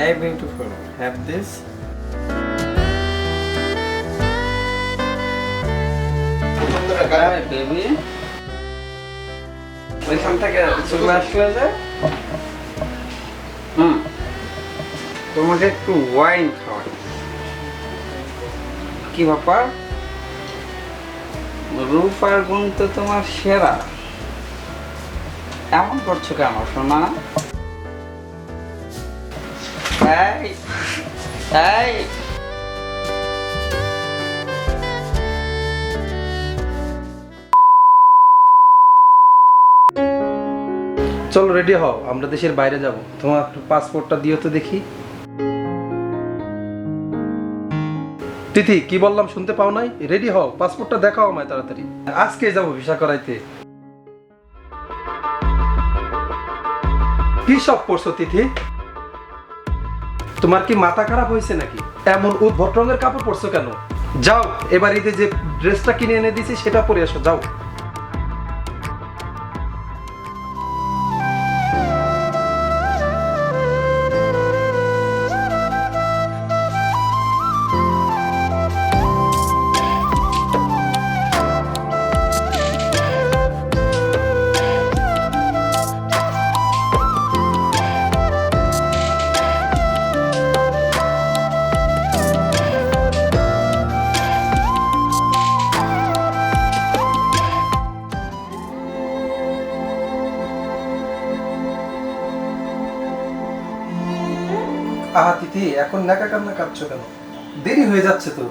Hey, beautiful. Have this. তোমাকে একটু wine খাওয়াই। কি ব্যাপার? রূপ আর গুণ তো তোমার সেরা। এমন করছ কেন সোনা? এই। চলো রেডি হও, আমরা দেশের বাইরে যাব। তোমার পাসপোর্টটা দিও তো দেখি। তিথি, কি বললাম শুনতে পাও নাই? রেডি হও পাসপোর্টটা দেখাও আমায় তাড়াতাড়ি। আজকে যাব ভিসা করাইতে। কি সব পড়ছো, তিথি? তোমার কি মাথা খারাপ হয়েছে নাকি? এমন উদ্ভট রঙের কাপড় পরছো কেন? যাও, এবার ঈদে যে ড্রেসটা কিনে এনে দিছি সেটা পরে আসো, যাও। আহা তিথি এখন নাকা কান্না কাঁদছো কেন? দেরি হয়ে যাচ্ছে তো।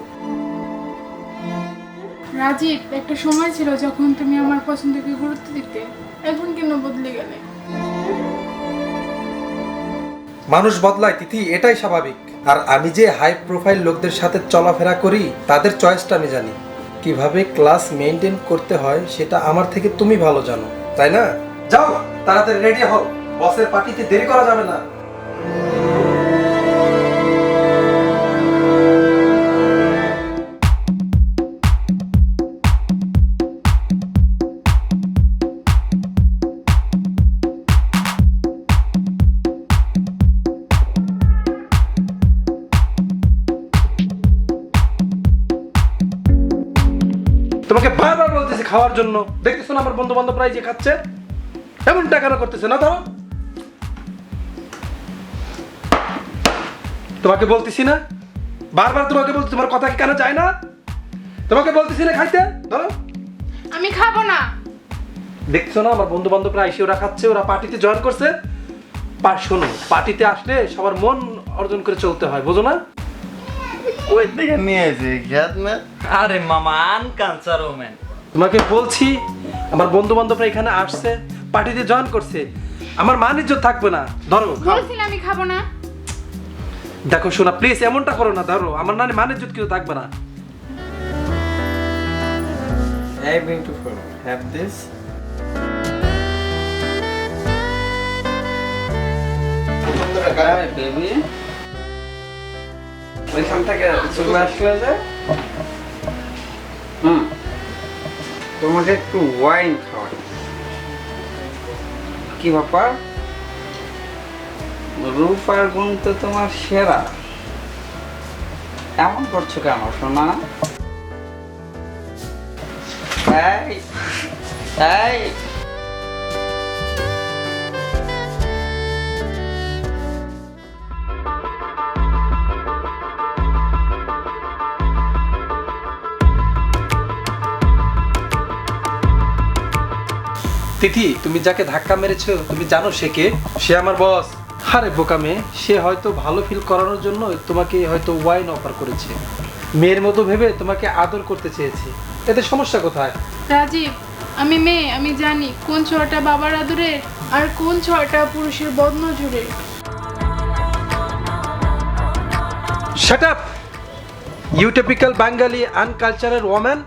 রাজীব একটা সময় ছিল যখন তুমি আমার পছন্দকে গুরুত্ব দিতে এখন কেন বদলে গেলে? মানুষ বদলায় তিথি এটাই স্বাভাবিক। আর আমি যে হাই প্রোফাইল লোকদের সাথে চলাফেরা করি তাদের চয়েসটা আমি জানি। কীভাবে ক্লাস মেনটেন করতে হয় সেটা আমার থেকে তুমি ভালো জানো তাই না? যাও তাড়াতাড়ি রেডি হও। বসের পার্টিতে দেরি করা যাবে না। তোমাকে বারবার বলতেছি খাওয়ার জন্য। দেখতেছো না আমার বন্ধু বান্ধবরা এই যে খাচ্ছে? এমনটা কেন করতেছে? না ধরো তোমাকে বলতেছি না? বারবার তোমাকে বলছি তোমার কথা কি কেন যায় না? তোমাকে বলতেছি না খাইতে? ধরো। আমি খাব না। দেখছ না আমার বন্ধু বান্ধবরা এসে ওরা খাচ্ছে ওরা পার্টিতে জয়েন করছে। শোনো পার্টিতে আসলে সবার মন অর্জন করে চলতে হয় বোঝো না? ওই থেকে নিয়ে এসে না আরে মামা আনকানসার ওমেন তোমাকে বলছি আমার বন্ধু বান্ধবরা এখানে আসছে পার্টিতে জয়েন করছে আমার মান ইজ্জত থাকবে না ধরো খাও। বলছিলে আমি খাব না দেখো শোনা প্লিজ এমনটা করো না ধরো আমার নানি মান ইজ্জত কিছু থাকবে না Hey, beautiful. Have this. Hi, baby. ওইখান থেকে চলে আসলে যে? হুম। তোমাকে একটু ওয়াইন কি ব্যাপার? রূপ আর গুণ তো তোমার সেরা। এমন করছ কেন, সোনা? এই এই তিথি তুমি যাকে ধাক্কা মেরেছো তুমি জানো সে কে? সে আমার বস আরে বোকা মেয়ে সে হয়তো ভালো ফিল করানোর জন্য তোমাকে হয়তো ওয়াইন অফার করেছে। মেয়ের মতো ভেবে তোমাকে আদর করতে চেয়েছে। এতে সমস্যা কোথায়? রাজীব আমি মেয়ে আমি জানি কোন ছোঁয়াটা বাবার আদরের আর কোন ছোঁয়াটা পুরুষের বদনজরের shut up you typical Bengali আনকালচারের woman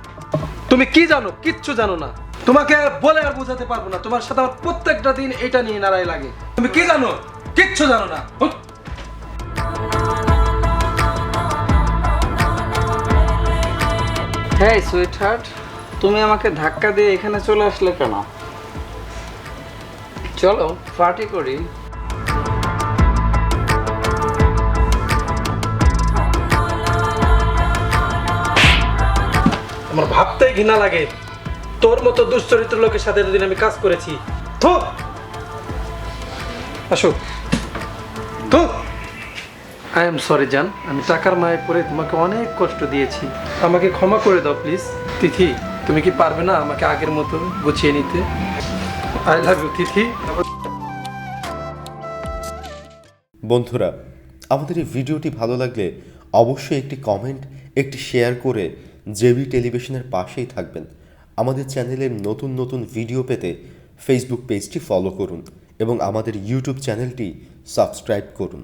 তুমি কি জানো? কিচ্ছু জানো না। তোমাকে বলে আর বোঝাতে পারব না। তোমার সাথে আমার প্রত্যেকটা দিন এটা নিয়ে নাড়াই লাগে। তুমি কি জানো? কিচ্ছু জানো না। হ্যাঁ সুইটহার্ট তুমি আমাকে ধাক্কা দিয়ে এখানে চলে আসলে কেন? চলো পার্টি করি। আমার ভাবতেই ঘৃণা লাগে। তোর মতো দুশ্চরিত্র লোকের সাথে এতদিন আমি কাজ করেছি। থু আসো। আই এম সরি জান আমি টাকার মায়ে পড়ে তোমাকে অনেক কষ্ট দিয়েছি। আমাকে ক্ষমা করে দাও প্লিজ তিথি তুমি কি পারবে না আমাকে আগের মতো গুছিয়ে নিতে? I love you Tithi. বন্ধুরা আমাদের এই ভিডিওটি ভালো লাগলে অবশ্যই একটি কমেন্ট একটি শেয়ার করে জেবি টেলিভিশনের পাশেই থাকবেন। আমাদের চ্যানেলের নতুন নতুন ভিডিও পেতে ফেসবুক পেজটি ফলো করুন এবং আমাদের ইউটিউব চ্যানেলটি সাবস্ক্রাইব করুন।